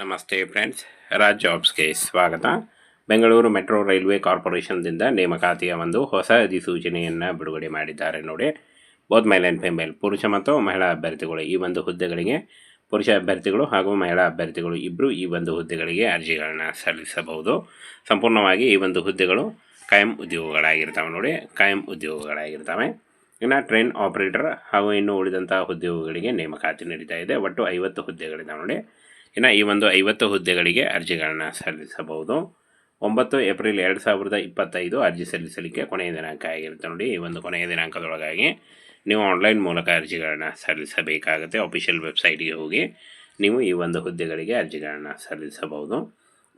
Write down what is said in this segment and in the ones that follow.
ನಮಸ್ತೆ ಫ್ರೆಂಡ್ಸ್ ರಾಜ್ ಜಾಬ್ಸ್ಗೆ ಸ್ವಾಗತ. ಬೆಂಗಳೂರು ಮೆಟ್ರೋ ರೈಲ್ವೆ ಕಾರ್ಪೊರೇಷನ್ದಿಂದ ನೇಮಕಾತಿಯ ಒಂದು ಹೊಸ ಅಧಿಸೂಚನೆಯನ್ನು ಬಿಡುಗಡೆ ಮಾಡಿದ್ದಾರೆ ನೋಡಿ. ಬೋತ್ ಮೇಲ್ ಆ್ಯಂಡ್ ಫಿಮೇಲ್ ಪುರುಷ ಮತ್ತು ಮಹಿಳಾ ಅಭ್ಯರ್ಥಿಗಳು ಈ ಒಂದು ಹುದ್ದೆಗಳಿಗೆ, ಪುರುಷ ಅಭ್ಯರ್ಥಿಗಳು ಹಾಗೂ ಮಹಿಳಾ ಅಭ್ಯರ್ಥಿಗಳು ಇಬ್ಬರು ಈ ಒಂದು ಹುದ್ದೆಗಳಿಗೆ ಅರ್ಜಿಗಳನ್ನು ಸಲ್ಲಿಸಬಹುದು. ಸಂಪೂರ್ಣವಾಗಿ ಈ ಒಂದು ಹುದ್ದೆಗಳು ಕಾಯಂ ಉದ್ಯೋಗಗಳಾಗಿರ್ತವೆ ನೋಡಿ, ಕಾಯಂ ಉದ್ಯೋಗಗಳಾಗಿರ್ತವೆ. ಇನ್ನು ಟ್ರೈನ್ ಆಪರೇಟರ್ ಹಾಗೂ ಇನ್ನು ಉಳಿದಂತಹ ಉದ್ಯೋಗಗಳಿಗೆ ನೇಮಕಾತಿ ನಡೀತಾ ಇದೆ ಒಟ್ಟು ಐವತ್ತು ಹುದ್ದೆಗಳಿದ್ದಾವೆ ನೋಡಿ. ಇನ್ನು ಈ ಒಂದು ಐವತ್ತು ಹುದ್ದೆಗಳಿಗೆ ಅರ್ಜಿಗಳನ್ನು ಸಲ್ಲಿಸಬಹುದು. ಒಂಬತ್ತು ಏಪ್ರಿಲ್ ಎರಡು ಸಾವಿರದ ಇಪ್ಪತ್ತೈದು ಅರ್ಜಿ ಸಲ್ಲಿಸಲಿಕ್ಕೆ ಕೊನೆಯ ದಿನಾಂಕ ಆಗಿರುತ್ತೆ ನೋಡಿ, ಈ ಒಂದು ಕೊನೆಯ ದಿನಾಂಕದೊಳಗಾಗಿ ನೀವು ಆನ್ಲೈನ್ ಮೂಲಕ ಅರ್ಜಿಗಳನ್ನು ಸಲ್ಲಿಸಬೇಕಾಗುತ್ತೆ. ಅಫಿಷಿಯಲ್ ವೆಬ್ಸೈಟ್ಗೆ ಹೋಗಿ ನೀವು ಈ ಒಂದು ಹುದ್ದೆಗಳಿಗೆ ಅರ್ಜಿಗಳನ್ನು ಸಲ್ಲಿಸಬಹುದು.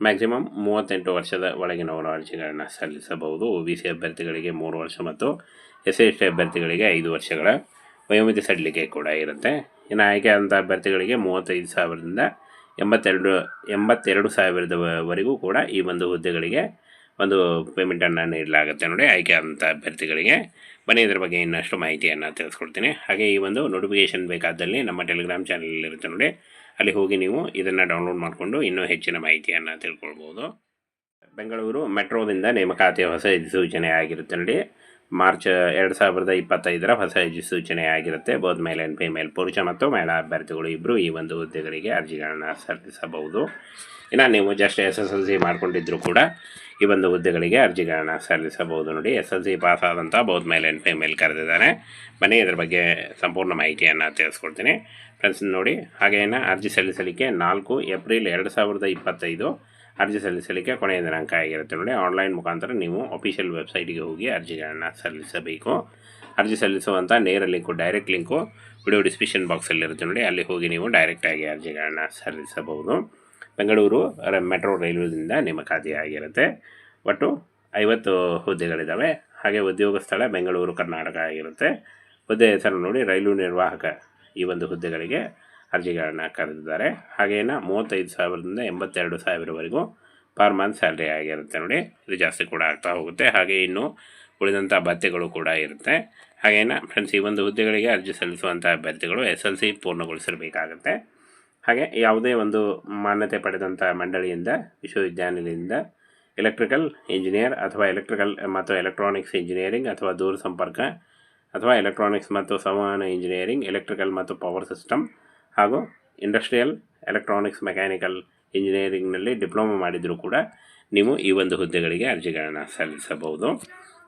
ಮ್ಯಾಕ್ಸಿಮಮ್ ಮೂವತ್ತೆಂಟು ವರ್ಷದ ಒಳಗಿನವರು ಅರ್ಜಿಗಳನ್ನು ಸಲ್ಲಿಸಬಹುದು. ಒ ಬಿ ಸಿ ಅಭ್ಯರ್ಥಿಗಳಿಗೆ ಮೂರು ವರ್ಷ ಮತ್ತು ಎಸ್ ಎಸ್ ಟಿ ಅಭ್ಯರ್ಥಿಗಳಿಗೆ ಐದು ವರ್ಷಗಳ ವಯೋಮಿತಿ ಸಡಿಲಿಕೆ ಕೂಡ ಇರುತ್ತೆ. ಇನ್ನು ಆಯ್ಕೆ ಆದಂಥ ಅಭ್ಯರ್ಥಿಗಳಿಗೆ ಮೂವತ್ತೈದು ಸಾವಿರದಿಂದ ಎಂಬತ್ತೆರಡು ಎಂಬತ್ತೆರಡು ಸಾವಿರದವರೆಗೂ ಕೂಡ ಈ ಒಂದು ಹುದ್ದೆಗಳಿಗೆ ಒಂದು ಪೇಮೆಂಟನ್ನು ನೀಡಲಾಗುತ್ತೆ ನೋಡಿ, ಆಯ್ಕೆ ಆದಂಥ ಅಭ್ಯರ್ಥಿಗಳಿಗೆ. ಬನ್ನಿ, ಇದರ ಬಗ್ಗೆ ಇನ್ನಷ್ಟು ಮಾಹಿತಿಯನ್ನು ತಿಳಿಸ್ಕೊಡ್ತೀನಿ. ಹಾಗೆ ಈ ಒಂದು ನೋಟಿಫಿಕೇಷನ್ ಬೇಕಾದಲ್ಲಿ ನಮ್ಮ ಟೆಲಿಗ್ರಾಮ್ ಚಾನಲ್ ಇರುತ್ತೆ ನೋಡಿ. ಅಲ್ಲಿ ಹೋಗಿ ನೀವು ಇದನ್ನು ಡೌನ್ಲೋಡ್ ಮಾಡಿಕೊಂಡು ಇನ್ನೂ ಹೆಚ್ಚಿನ ಮಾಹಿತಿಯನ್ನು ತಿಳ್ಕೊಳ್ಬೋದು. ಬೆಂಗಳೂರು ಮೆಟ್ರೋದಿಂದ ನೇಮಕಾತಿಯ ಹೊಸ ಸೂಚನೆ ಆಗಿರುತ್ತೆ ನೋಡಿ. ಮಾರ್ಚ್ ಎರಡು ಸಾವಿರದ ಇಪ್ಪತ್ತೈದರ ಹೊಸ ಸೂಚನೆ ಆಗಿರುತ್ತೆ ಬೋತ್ ಮೇಲ್ ಆ್ಯಂಡ್ ಫಿಮೇಲ್, ಪುರುಷ ಮತ್ತು ಮಹಿಳಾ ಅಭ್ಯರ್ಥಿಗಳು ಇಬ್ಬರು ಈ ಒಂದು ಹುದ್ದೆಗಳಿಗೆ ಅರ್ಜಿಗಳನ್ನು ಸಲ್ಲಿಸಬಹುದು. ಇನ್ನು ನೀವು just S S L C ಮಾಡ್ಕೊಂಡಿದ್ರು ಕೂಡ ಈ ಒಂದು ಹುದ್ದೆಗಳಿಗೆ ಅರ್ಜಿಗಳನ್ನು ಸಲ್ಲಿಸಬಹುದು ನೋಡಿ. ಎಸ್ ಎಲ್ ಸಿ ಪಾಸ್ ಆದಂಥ ಬೋತ್ ಮೇಲ್ ಆ್ಯಂಡ್ ಫಿಮೇಲ್ ಕರೆದಿದ್ದಾರೆ ಬನ್ನಿ, ಇದ್ರ ಬಗ್ಗೆ ಸಂಪೂರ್ಣ ಮಾಹಿತಿಯನ್ನು ತಿಳಿಸ್ಕೊಡ್ತೀನಿ. ಫ್ರೆಂಡ್ಸ್ ನೋಡಿ, ಹಾಗೇನ ಅರ್ಜಿ ಸಲ್ಲಿಸಲಿಕ್ಕೆ ನಾಲ್ಕು ಏಪ್ರಿಲ್ ಎರಡು ಸಾವಿರದ ಇಪ್ಪತ್ತೈದು ಅರ್ಜಿ ಸಲ್ಲಿಸಲಿಕ್ಕೆ ಕೊನೆಯ ದಿನಾಂಕ ಆಗಿರುತ್ತೆ ನೋಡಿ. ಆನ್ಲೈನ್ ಮುಖಾಂತರ ನೀವು ಅಫಿಷಿಯಲ್ ವೆಬ್ಸೈಟಿಗೆ ಹೋಗಿ ಅರ್ಜಿಗಳನ್ನು ಸಲ್ಲಿಸಬೇಕು. ಅರ್ಜಿ ಸಲ್ಲಿಸುವಂಥ ನೇರ link direct link video description ಬಾಕ್ಸಲ್ಲಿರುತ್ತೆ ನೋಡಿ. ಅಲ್ಲಿ ಹೋಗಿ ನೀವು ಡೈರೆಕ್ಟಾಗಿ ಅರ್ಜಿಗಳನ್ನು ಸಲ್ಲಿಸಬಹುದು. ಬೆಂಗಳೂರು ಮೆಟ್ರೋ ರೈಲ್ವೆದಿಂದ ನೇಮಕಾತಿ ಆಗಿರುತ್ತೆ. ಒಟ್ಟು ಐವತ್ತು ಹುದ್ದೆಗಳಿದ್ದಾವೆ. ಹಾಗೆ ಉದ್ಯೋಗ ಸ್ಥಳ ಬೆಂಗಳೂರು, ಕರ್ನಾಟಕ ಆಗಿರುತ್ತೆ. ಹುದ್ದೆ ಹೆಸರು ನೋಡಿ, ರೈಲು ನಿರ್ವಾಹಕ ಈ ಒಂದು ಹುದ್ದೆಗಳಿಗೆ ಅರ್ಜಿಗಳನ್ನು ಕರೆದಿದ್ದಾರೆ. ಹಾಗೇನ ಮೂವತ್ತೈದು ಸಾವಿರದಿಂದ ಎಂಬತ್ತೆರಡು ಸಾವಿರವರೆಗೂ ಪರ್ ಮಂತ್ ಸ್ಯಾಲ್ರಿ ಆಗಿರುತ್ತೆ ನೋಡಿ. ಇದು ಜಾಸ್ತಿ ಕೂಡ ಆಗ್ತಾ ಹೋಗುತ್ತೆ. ಹಾಗೆ ಇನ್ನು ಉಳಿದಂಥ ಭತ್ಯೆಗಳು ಕೂಡ ಇರುತ್ತೆ. ಹಾಗೇನ ಫ್ರೆಂಡ್ಸ್ ಈ ಒಂದು ಹುದ್ದೆಗಳಿಗೆ ಅರ್ಜಿ ಸಲ್ಲಿಸುವಂಥ ಅಭ್ಯರ್ಥಿಗಳು ಎಸ್ ಎಲ್ ಸಿ ಪೂರ್ಣಗೊಳಿಸಿರಬೇಕಾಗುತ್ತೆ. ಹಾಗೆ ಯಾವುದೇ ಒಂದು ಮಾನ್ಯತೆ ಪಡೆದಂಥ ಮಂಡಳಿಯಿಂದ, ವಿಶ್ವವಿದ್ಯಾನಿಲಯದಿಂದ ಎಲೆಕ್ಟ್ರಿಕಲ್ ಇಂಜಿನಿಯರ್ ಅಥವಾ ಎಲೆಕ್ಟ್ರಿಕಲ್ ಮತ್ತು ಎಲೆಕ್ಟ್ರಾನಿಕ್ಸ್ ಇಂಜಿನಿಯರಿಂಗ್ ಅಥವಾ ದೂರ ಸಂಪರ್ಕ ಅಥವಾ ಎಲೆಕ್ಟ್ರಾನಿಕ್ಸ್ ಮತ್ತು ಸಂವಹನ ಇಂಜಿನಿಯರಿಂಗ್ ಎಲೆಕ್ಟ್ರಿಕಲ್ ಮತ್ತು ಪವರ್ ಸಿಸ್ಟಮ್ ಹಾಗೂ ಇಂಡಸ್ಟ್ರಿಯಲ್ ಎಲೆಕ್ಟ್ರಾನಿಕ್ಸ್ ಮೆಕ್ಯಾನಿಕಲ್ ಇಂಜಿನಿಯರಿಂಗ್ನಲ್ಲಿ ಡಿಪ್ಲೊಮಾ ಮಾಡಿದರೂ ಕೂಡ ನೀವು ಈ ಒಂದು ಹುದ್ದೆಗಳಿಗೆ ಅರ್ಜಿಗಳನ್ನು ಸಲ್ಲಿಸಬಹುದು.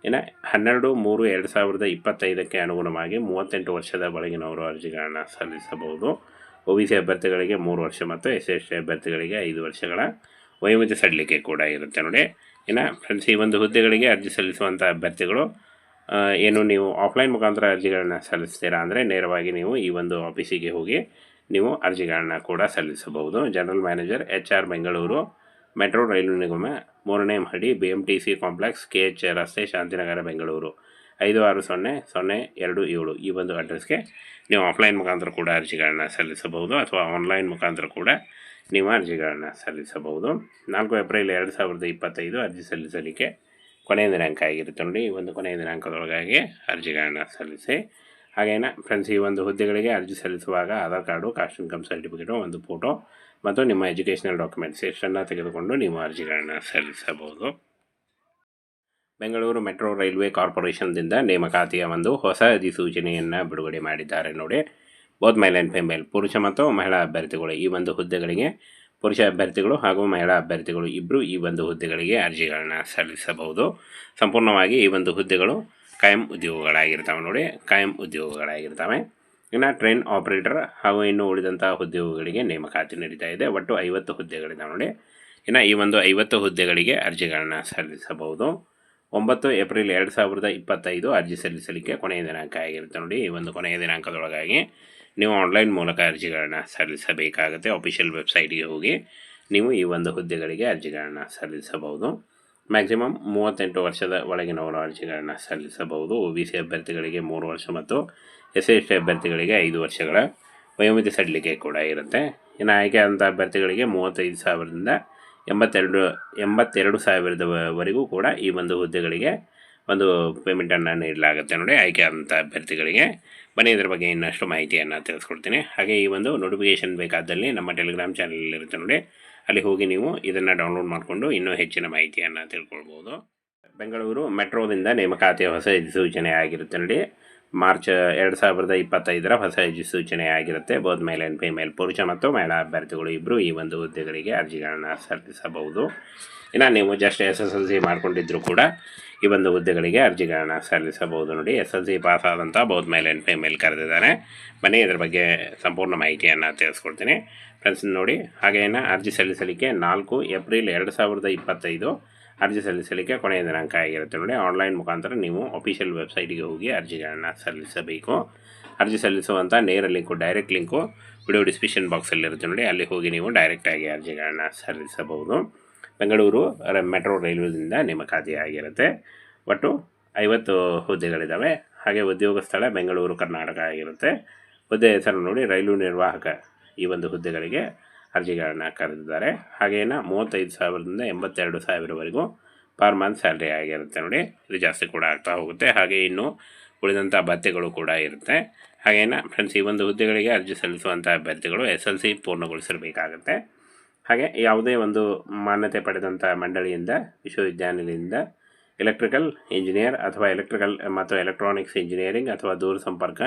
ಇನ್ನು ಹನ್ನೆರಡು, ಮೂರು, ಎರಡು ಸಾವಿರದ ಇಪ್ಪತ್ತೈದಕ್ಕೆ ಅನುಗುಣವಾಗಿ ಮೂವತ್ತೆಂಟು ವರ್ಷದ ಒಳಗಿನವರು ಅರ್ಜಿಗಳನ್ನು ಸಲ್ಲಿಸಬಹುದು. ಒ ಬಿ ಸಿ ಅಭ್ಯರ್ಥಿಗಳಿಗೆ ಮೂರು ವರ್ಷ ಮತ್ತು ಎಸ್ ಎಸ್ ಟಿ ಅಭ್ಯರ್ಥಿಗಳಿಗೆ ಐದು ವರ್ಷಗಳ ವಯೋಮಿತಿ ಸಡಿಲಿಕೆ ಕೂಡ ಇರುತ್ತೆ ನೋಡಿ. ಇನ್ನು ಫ್ರೆಂಡ್ಸ್ ಈ ಒಂದು ಹುದ್ದೆಗಳಿಗೆ ಅರ್ಜಿ ಸಲ್ಲಿಸುವಂಥ ಅಭ್ಯರ್ಥಿಗಳು ಏನು ನೀವು ಆಫ್ಲೈನ್ ಮುಖಾಂತರ ಅರ್ಜಿಗಳನ್ನ ಸಲ್ಲಿಸ್ತೀರಾ ಅಂದರೆ ನೇರವಾಗಿ ನೀವು ಈ ಒಂದು ಆಫೀಸಿಗೆ ಹೋಗಿ ನೀವು ಅರ್ಜಿಗಳನ್ನು ಕೂಡ ಸಲ್ಲಿಸಬಹುದು. General manager H R Bengaluru metro ರೈಲು ನಿಗಮ ಮೂರನೇ ಮಹಡಿ B M T C complex K H ರಸ್ತೆ, ಶಾಂತಿನಗರ ಬೆಂಗಳೂರು ಐದು ಆರು ಸೊನ್ನೆ ಸೊನ್ನೆ ಎರಡು ಏಳು ಈ ಒಂದು ಅಡ್ರೆಸ್ಗೆ ನೀವು ಆಫ್ಲೈನ್ ಮುಖಾಂತರ ಕೂಡ ಅರ್ಜಿಗಳನ್ನ ಸಲ್ಲಿಸಬಹುದು ಅಥವಾ ಆನ್ಲೈನ್ ಮುಖಾಂತರ ಕೂಡ ನೀವು ಅರ್ಜಿಗಳನ್ನು ಸಲ್ಲಿಸಬಹುದು. ನಾಲ್ಕು ಏಪ್ರಿಲ್ ಎರಡು ಸಾವಿರದ ಇಪ್ಪತ್ತೈದು ಅರ್ಜಿ ಸಲ್ಲಿಸಲಿಕ್ಕೆ ಕೊನೆಯ ದಿನಾಂಕ ಆಗಿರುತ್ತೆ ನೋಡಿ. ಈ ಒಂದು ಕೊನೆಯ ದಿನಾಂಕದೊಳಗಾಗಿ ಅರ್ಜಿಗಳನ್ನು ಸಲ್ಲಿಸಿ ಹಾಗೇನ ಫ್ರೆಂಡ್ಸ್ ಈ ಒಂದು ಹುದ್ದೆಗಳಿಗೆ ಅರ್ಜಿ ಸಲ್ಲಿಸುವಾಗ Aadhaar card caste income certificate ಒಂದು ಫೋಟೋ ಮತ್ತು ನಿಮ್ಮ ಎಜುಕೇಷನಲ್ ಡಾಕ್ಯುಮೆಂಟ್ಸ್ ಎಷ್ಟನ್ನು ತೆಗೆದುಕೊಂಡು ನೀವು ಅರ್ಜಿಗಳನ್ನು ಸಲ್ಲಿಸಬಹುದು. ಬೆಂಗಳೂರು ಮೆಟ್ರೋ ರೈಲ್ವೆ ಕಾರ್ಪೊರೇಷನ್ದಿಂದ ನೇಮಕಾತಿಯ ಒಂದು ಹೊಸ ಅಧಿಸೂಚನೆಯನ್ನು ಬಿಡುಗಡೆ ಮಾಡಿದ್ದಾರೆ ನೋಡಿ. ಬೋತ್ ಮೇಲ್ ಆ್ಯಂಡ್ ಫಿಮೇಲ್ ಪುರುಷ ಮತ್ತು ಮಹಿಳಾ ಅಭ್ಯರ್ಥಿಗಳು ಈ ಒಂದು ಹುದ್ದೆಗಳಿಗೆ, ಪುರುಷ ಅಭ್ಯರ್ಥಿಗಳು ಹಾಗೂ ಮಹಿಳಾ ಅಭ್ಯರ್ಥಿಗಳು ಇಬ್ಬರು ಈ ಒಂದು ಹುದ್ದೆಗಳಿಗೆ ಅರ್ಜಿಗಳನ್ನು ಸಲ್ಲಿಸಬಹುದು. ಸಂಪೂರ್ಣವಾಗಿ ಈ ಒಂದು ಹುದ್ದೆಗಳು ಕಾಯಂ ಉದ್ಯೋಗಗಳಾಗಿರ್ತಾವೆ ನೋಡಿ, ಕಾಯಂ ಉದ್ಯೋಗಗಳಾಗಿರ್ತಾವೆ. ಇನ್ನು ಟ್ರೈನ್ ಆಪರೇಟರ್ ಹಾಗೂ ಇನ್ನು ಉಳಿದಂಥ ಉದ್ಯೋಗಗಳಿಗೆ ನೇಮಕಾತಿ ನಡೀತಾ ಇದೆ. ಒಟ್ಟು ಐವತ್ತು ಹುದ್ದೆಗಳಿದ್ದಾವೆ ನೋಡಿ. ಇನ್ನು ಈ ಒಂದು ಐವತ್ತು ಹುದ್ದೆಗಳಿಗೆ ಅರ್ಜಿಗಳನ್ನು ಸಲ್ಲಿಸಬಹುದು. ಒಂಬತ್ತು ಏಪ್ರಿಲ್ ಎರಡು ಸಾವಿರದ ಇಪ್ಪತ್ತೈದು ಅರ್ಜಿ ಸಲ್ಲಿಸಲಿಕ್ಕೆ ಕೊನೆಯ ದಿನಾಂಕ ಆಗಿರುತ್ತೆ ನೋಡಿ. ಈ ಒಂದು ಕೊನೆಯ ದಿನಾಂಕದೊಳಗಾಗಿ ನೀವು ಆನ್ಲೈನ್ ಮೂಲಕ ಅರ್ಜಿಗಳನ್ನು ಸಲ್ಲಿಸಬೇಕಾಗುತ್ತೆ. ಅಫಿಷಿಯಲ್ ವೆಬ್ಸೈಟ್ಗೆ ಹೋಗಿ ನೀವು ಈ ಒಂದು ಹುದ್ದೆಗಳಿಗೆ ಅರ್ಜಿಗಳನ್ನು ಸಲ್ಲಿಸಬಹುದು. ಮ್ಯಾಕ್ಸಿಮಮ್ ಮೂವತ್ತೆಂಟು ವರ್ಷದ ಒಳಗಿನವರು ಅರ್ಜಿಗಳನ್ನು ಸಲ್ಲಿಸಬಹುದು. ಒ ಬಿ ಸಿ ಅಭ್ಯರ್ಥಿಗಳಿಗೆ ಮೂರು ವರ್ಷ ಮತ್ತು ಎಸ್ ಎಸ್ ಟಿ ಅಭ್ಯರ್ಥಿಗಳಿಗೆ ಐದು ವರ್ಷಗಳ ವಯೋಮಿತಿ ಸಡಿಲಿಕೆ ಕೂಡ ಇರುತ್ತೆ. ಇನ್ನು ಆಯ್ಕೆ ಆದಂಥ ಅಭ್ಯರ್ಥಿಗಳಿಗೆ ಮೂವತ್ತೈದು ಸಾವಿರದಿಂದ ಎಂಬತ್ತೆರಡು ಎಂಬತ್ತೆರಡು ಸಾವಿರದವರೆಗೂ ಕೂಡ ಈ ಒಂದು ಹುದ್ದೆಗಳಿಗೆ ಒಂದು ಪೇಮೆಂಟನ್ನು ನೀಡಲಾಗುತ್ತೆ ನೋಡಿ, ಆಯ್ಕೆ ಆದಂಥ ಅಭ್ಯರ್ಥಿಗಳಿಗೆ. ಬನ್ನಿ, ಇದರ ಬಗ್ಗೆ ಇನ್ನಷ್ಟು ಮಾಹಿತಿಯನ್ನು ತಿಳಿಸ್ಕೊಡ್ತೀನಿ. ಹಾಗೆ ಈ ಒಂದು ನೋಟಿಫಿಕೇಷನ್ ಬೇಕಾದಲ್ಲಿ ನಮ್ಮ ಟೆಲಿಗ್ರಾಮ್ ಚಾನಲ್ ಇರುತ್ತೆ ನೋಡಿ. ಅಲ್ಲಿ ಹೋಗಿ ನೀವು ಇದನ್ನು ಡೌನ್ಲೋಡ್ ಮಾಡಿಕೊಂಡು ಇನ್ನೂ ಹೆಚ್ಚಿನ ಮಾಹಿತಿಯನ್ನು ತಿಳ್ಕೊಳ್ಬೋದು. ಬೆಂಗಳೂರು ಮೆಟ್ರೋದಿಂದ ನೇಮಕಾತಿಯ ಹೊಸ ಸೂಚನೆ ಆಗಿರುತ್ತೆ ನೋಡಿ. ಮಾರ್ಚ್ ಎರಡು ಸಾವಿರದ ಇಪ್ಪತ್ತೈದರ ಹೊಸ ಅಧಿಸೂಚನೆ ಆಗಿರುತ್ತೆ ಬೋತ್ ಮೇಲ್ ಆ್ಯಂಡ್ ಫಿಮೇಲ್, ಪುರುಷ ಮತ್ತು ಮಹಿಳಾ ಅಭ್ಯರ್ಥಿಗಳು ಇಬ್ಬರು ಈ ಒಂದು ಹುದ್ದೆಗಳಿಗೆ ಅರ್ಜಿಗಳನ್ನು ಸಲ್ಲಿಸಬಹುದು. ಇನ್ನು ನೀವು just S S L C ಮಾಡ್ಕೊಂಡಿದ್ರು ಕೂಡ ಈ ಒಂದು ಹುದ್ದೆಗಳಿಗೆ ಅರ್ಜಿಗಳನ್ನು ಸಲ್ಲಿಸಬಹುದು ನೋಡಿ. ಎಸ್ ಎಲ್ ಸಿ ಪಾಸ್ ಆದಂಥ ಬೋತ್ ಮೇಲ್ ಆ್ಯಂಡ್ ಫಿಮೇಲ್ ಕರೆದಿದ್ದಾರೆ ಬನ್ನಿ, ಇದ್ರ ಬಗ್ಗೆ ಸಂಪೂರ್ಣ ಮಾಹಿತಿಯನ್ನು ತಿಳಿಸ್ಕೊಡ್ತೀನಿ. ಫ್ರೆಂಡ್ಸ್ ನೋಡಿ, ಹಾಗೇನ ಅರ್ಜಿ ಸಲ್ಲಿಸಲಿಕ್ಕೆ ನಾಲ್ಕು ಏಪ್ರಿಲ್ ಎರಡು ಸಾವಿರದ ಇಪ್ಪತ್ತೈದು ಅರ್ಜಿ ಸಲ್ಲಿಸಲಿಕ್ಕೆ ಕೊನೆಯ ದಿನಾಂಕ ಆಗಿರುತ್ತೆ ನೋಡಿ ಆನ್ಲೈನ್ ಮುಖಾಂತರ ನೀವು ಅಫಿಷಿಯಲ್ ವೆಬ್ಸೈಟ್ಗೆ ಹೋಗಿ ಅರ್ಜಿಗಳನ್ನು ಸಲ್ಲಿಸಬೇಕು. ಅರ್ಜಿ ಸಲ್ಲಿಸುವಂಥ ನೇರ link direct link video description ಬಾಕ್ಸಲ್ಲಿರುತ್ತೆ ನೋಡಿ. ಅಲ್ಲಿ ಹೋಗಿ ನೀವು ಡೈರೆಕ್ಟಾಗಿ ಅರ್ಜಿಗಳನ್ನು ಸಲ್ಲಿಸಬಹುದು. ಬೆಂಗಳೂರು ಮೆಟ್ರೋ ರೈಲ್ವೆದಿಂದ ನೇಮಕಾತಿ ಆಗಿರುತ್ತೆ. ಒಟ್ಟು ಐವತ್ತು ಹುದ್ದೆಗಳಿದ್ದಾವೆ. ಹಾಗೆ ಉದ್ಯೋಗ ಸ್ಥಳ ಬೆಂಗಳೂರು, ಕರ್ನಾಟಕ ಆಗಿರುತ್ತೆ. ಹುದ್ದೆ ಹೆಸರು ನೋಡಿ ರೈಲು ನಿರ್ವಾಹಕ ಈ ಒಂದು ಹುದ್ದೆಗಳಿಗೆ ಅರ್ಜಿಗಳನ್ನು ಕರೆದಿದ್ದಾರೆ. ಹಾಗೇನ ಮೂವತ್ತೈದು ಸಾವಿರದಿಂದ ಎಂಬತ್ತೆರಡು ಸಾವಿರವರೆಗೂ ಪರ್ ಮಂತ್ ಸ್ಯಾಲ್ರಿ ಆಗಿರುತ್ತೆ ನೋಡಿ. ಇದು ಜಾಸ್ತಿ ಕೂಡ ಆಗ್ತಾ ಹೋಗುತ್ತೆ. ಹಾಗೆ ಇನ್ನು ಉಳಿದಂಥ ಭತ್ಯೆಗಳು ಕೂಡ ಇರುತ್ತೆ. ಹಾಗೇನ ಫ್ರೆಂಡ್ಸ್ ಈ ಒಂದು ಹುದ್ದೆಗಳಿಗೆ ಅರ್ಜಿ ಸಲ್ಲಿಸುವಂಥ ಅಭ್ಯರ್ಥಿಗಳು ಎಸ್ ಎಲ್ ಸಿ ಪೂರ್ಣಗೊಳಿಸಿರಬೇಕಾಗುತ್ತೆ. ಹಾಗೆ ಯಾವುದೇ ಒಂದು ಮಾನ್ಯತೆ ಪಡೆದಂಥ ಮಂಡಳಿಯಿಂದ, ವಿಶ್ವವಿದ್ಯಾನಿಲಯದಿಂದ ಎಲೆಕ್ಟ್ರಿಕಲ್ ಇಂಜಿನಿಯರ್ ಅಥವಾ ಎಲೆಕ್ಟ್ರಿಕಲ್ ಮತ್ತು ಎಲೆಕ್ಟ್ರಾನಿಕ್ಸ್ ಇಂಜಿನಿಯರಿಂಗ್ ಅಥವಾ ದೂರ ಸಂಪರ್ಕ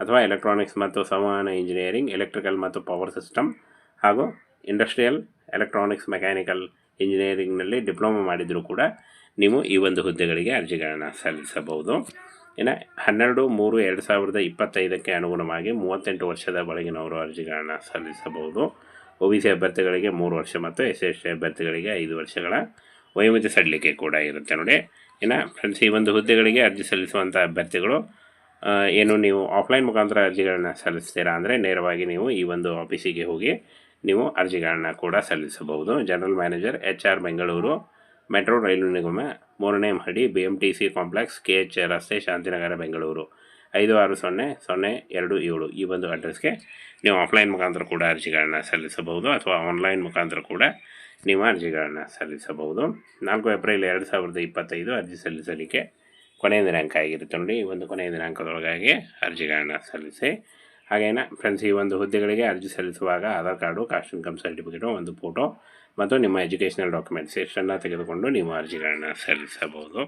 ಅಥವಾ ಎಲೆಕ್ಟ್ರಾನಿಕ್ಸ್ ಮತ್ತು ಸಂವಹನ ಇಂಜಿನಿಯರಿಂಗ್ ಎಲೆಕ್ಟ್ರಿಕಲ್ ಮತ್ತು ಪವರ್ ಸಿಸ್ಟಮ್ ಹಾಗೂ ಇಂಡಸ್ಟ್ರಿಯಲ್ ಎಲೆಕ್ಟ್ರಾನಿಕ್ಸ್ ಮೆಕ್ಯಾನಿಕಲ್ ಇಂಜಿನಿಯರಿಂಗ್ನಲ್ಲಿ ಡಿಪ್ಲೊಮಾ ಮಾಡಿದರೂ ಕೂಡ ನೀವು ಈ ಒಂದು ಹುದ್ದೆಗಳಿಗೆ ಅರ್ಜಿಗಳನ್ನು ಸಲ್ಲಿಸಬಹುದು. ಇನ್ನು ಹನ್ನೆರಡು, ಮೂರು, ಎರಡು ಸಾವಿರದ ಇಪ್ಪತ್ತೈದಕ್ಕೆ ಅನುಗುಣವಾಗಿ ಮೂವತ್ತೆಂಟು ವರ್ಷದ ಒಳಗಿನವರು ಅರ್ಜಿಗಳನ್ನು ಸಲ್ಲಿಸಬಹುದು. ಒ ಬಿ ಸಿ ಅಭ್ಯರ್ಥಿಗಳಿಗೆ ಮೂರು ವರ್ಷ ಮತ್ತು ಎಸ್ ಎಸ್ ಟಿ ಅಭ್ಯರ್ಥಿಗಳಿಗೆ ಐದು ವರ್ಷಗಳ ವಯೋಮಿತಿ ಸಡಿಲಿಕೆ ಕೂಡ ಇರುತ್ತೆ ನೋಡಿ. ಇನ್ನು ಫ್ರೆಂಡ್ಸ್ ಈ ಒಂದು ಹುದ್ದೆಗಳಿಗೆ ಅರ್ಜಿ ಸಲ್ಲಿಸುವಂಥ ಅಭ್ಯರ್ಥಿಗಳು ಏನು ನೀವು ಆಫ್ಲೈನ್ ಮುಖಾಂತರ ಅರ್ಜಿಗಳನ್ನ ಸಲ್ಲಿಸ್ತೀರಾ ಅಂದರೆ ನೇರವಾಗಿ ನೀವು ಈ ಒಂದು ಆಫೀಸಿಗೆ ಹೋಗಿ ನೀವು ಅರ್ಜಿಗಳನ್ನು ಕೂಡ ಸಲ್ಲಿಸಬಹುದು. General manager H R Bengaluru metro ರೈಲು ನಿಗಮ ಮೂರನೇ ಮಹಡಿ B M T C complex K H ರಸ್ತೆ, ಶಾಂತಿನಗರ ಬೆಂಗಳೂರು ಐದು ಆರು ಸೊನ್ನೆ ಸೊನ್ನೆ ಎರಡು ಏಳು ಈ ಒಂದು ಅಡ್ರೆಸ್ಗೆ ನೀವು ಆಫ್ಲೈನ್ ಮುಖಾಂತರ ಕೂಡ ಅರ್ಜಿಗಳನ್ನ ಸಲ್ಲಿಸಬಹುದು ಅಥವಾ ಆನ್ಲೈನ್ ಮುಖಾಂತರ ಕೂಡ ನೀವು ಅರ್ಜಿಗಳನ್ನು ಸಲ್ಲಿಸಬಹುದು. ನಾಲ್ಕು ಏಪ್ರಿಲ್ ಎರಡು ಸಾವಿರದ ಇಪ್ಪತ್ತೈದು ಅರ್ಜಿ ಸಲ್ಲಿಸಲಿಕ್ಕೆ ಕೊನೆಯ ದಿನಾಂಕ ಆಗಿರುತ್ತೆ ನೋಡಿ. ಈ ಒಂದು ಕೊನೆಯ ದಿನಾಂಕದೊಳಗಾಗಿ ಅರ್ಜಿಗಳನ್ನು ಸಲ್ಲಿಸಿ ಹಾಗೇನ ಫ್ರೆಂಡ್ಸ್ ಈ ಒಂದು ಹುದ್ದೆಗಳಿಗೆ ಅರ್ಜಿ ಸಲ್ಲಿಸುವಾಗ Aadhaar card caste income certificate ಒಂದು ಫೋಟೋ ಮತ್ತು ನಿಮ್ಮ ಎಜುಕೇಷನಲ್ ಡಾಕ್ಯುಮೆಂಟ್ಸ್ ಇಷ್ಟನ್ನು ತೆಗೆದುಕೊಂಡು ನೀವು ಅರ್ಜಿಗಳನ್ನು ಸಲ್ಲಿಸಬಹುದು.